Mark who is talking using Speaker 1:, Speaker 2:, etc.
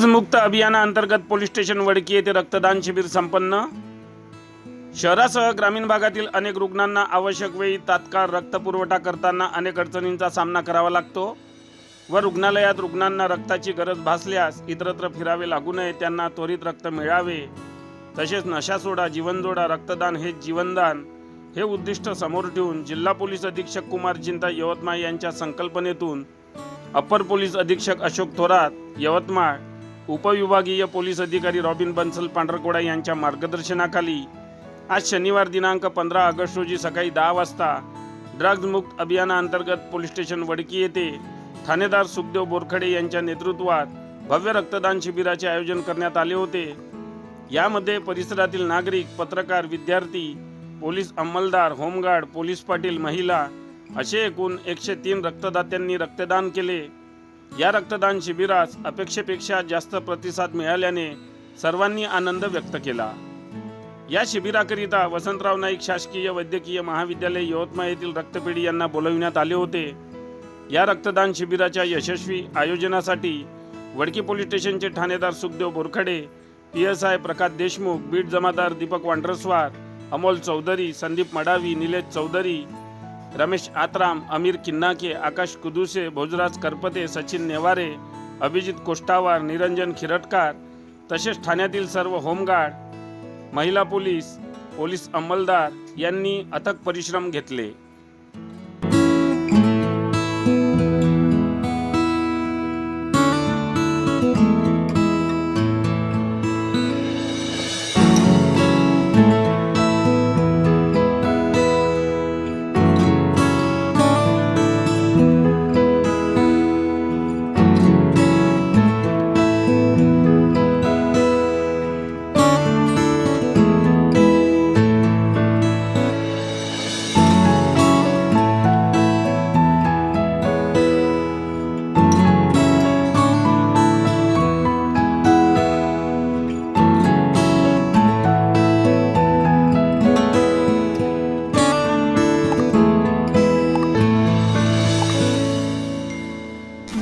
Speaker 1: मुक्त अभियानाअंतर्गत police station Wadki येथे रक्तदान शिबिर संपन्न. शहरासह ग्रामीण भागातील अनेक रुग्णांना आवश्यक वेळी तात्काळ रक्तपुरवठा करताना अनेक अडचणींचा सामना करावा लागतो. व रुग्णालयात रुग्णांना रक्ताची गरज भासल्यास इतरत्र फिरावे लागू नये त्यांना त्वरित रक्त मिळावे. तसेच नशा सोडा जीवनजोडा रक्तदान हे जीवनदान हे उद्दिष्ट समोर ठेवून जिल्हा पोलीस अधीक्षक कुमार चिंता यवतमाळ यांच्या संकल्पनेतून अप्पर पोलीस अधीक्षक अशोक थोरात यवतमाळ उपविभागीय पोलीस अधिकारी रॉबिन बन्सल पांढरकोडा यांच्या मार्गदर्शनाखाली आज शनिवार दिनांक पंधरा ऑगस्ट रोजी सकाळी दहा वाजता ड्रग्जमुक्त अभियानाअंतर्गत पोलीस स्टेशन वडकी येथे ठाणेदार सुखदेव बोरखडे यांच्या नेतृत्वात भव्य रक्तदान शिबिराचे आयोजन करण्यात आले होते. यामध्ये परिसरातील नागरिक पत्रकार विद्यार्थी पोलीस अंमलदार होमगार्ड पोलीस पाटील महिला असे एकूण एकशे तीन रक्तदात्यांनी रक्तदान केले. या रक्तदान शिबिरास अपेक्षेपेक्षा जास्त प्रतिसाद मिळाल्याने सर्वांनी आनंद व्यक्त केला. या शिबिराकरिता वसंतराव नाईक शासकीय वैद्यकीय महाविद्यालय यवतमाळ येथील रक्तपेढी यांना बोलविण्यात आले होते. या रक्तदान शिबिराच्या यशस्वी आयोजनासाठी वडकी पोलीस स्टेशनचे ठाणेदार Sukhdev Borkhade P S I Prakash Deshmukh beat जमादार दीपक वांड्रस्वार अमोल चौधरी संदीप मडावी निलेश चौधरी रमेश आत्राम अमीर किन्नाके आकाश कुदुसे भोजराज करपते सचिन नेवारे अभिजित कोष्टावार निरंजन खिरटकार तसेच ठाण्यातील सर्व होमगार्ड महिला पोलीस पोलीस अंमलदार यांनी अथक परिश्रम घेतले.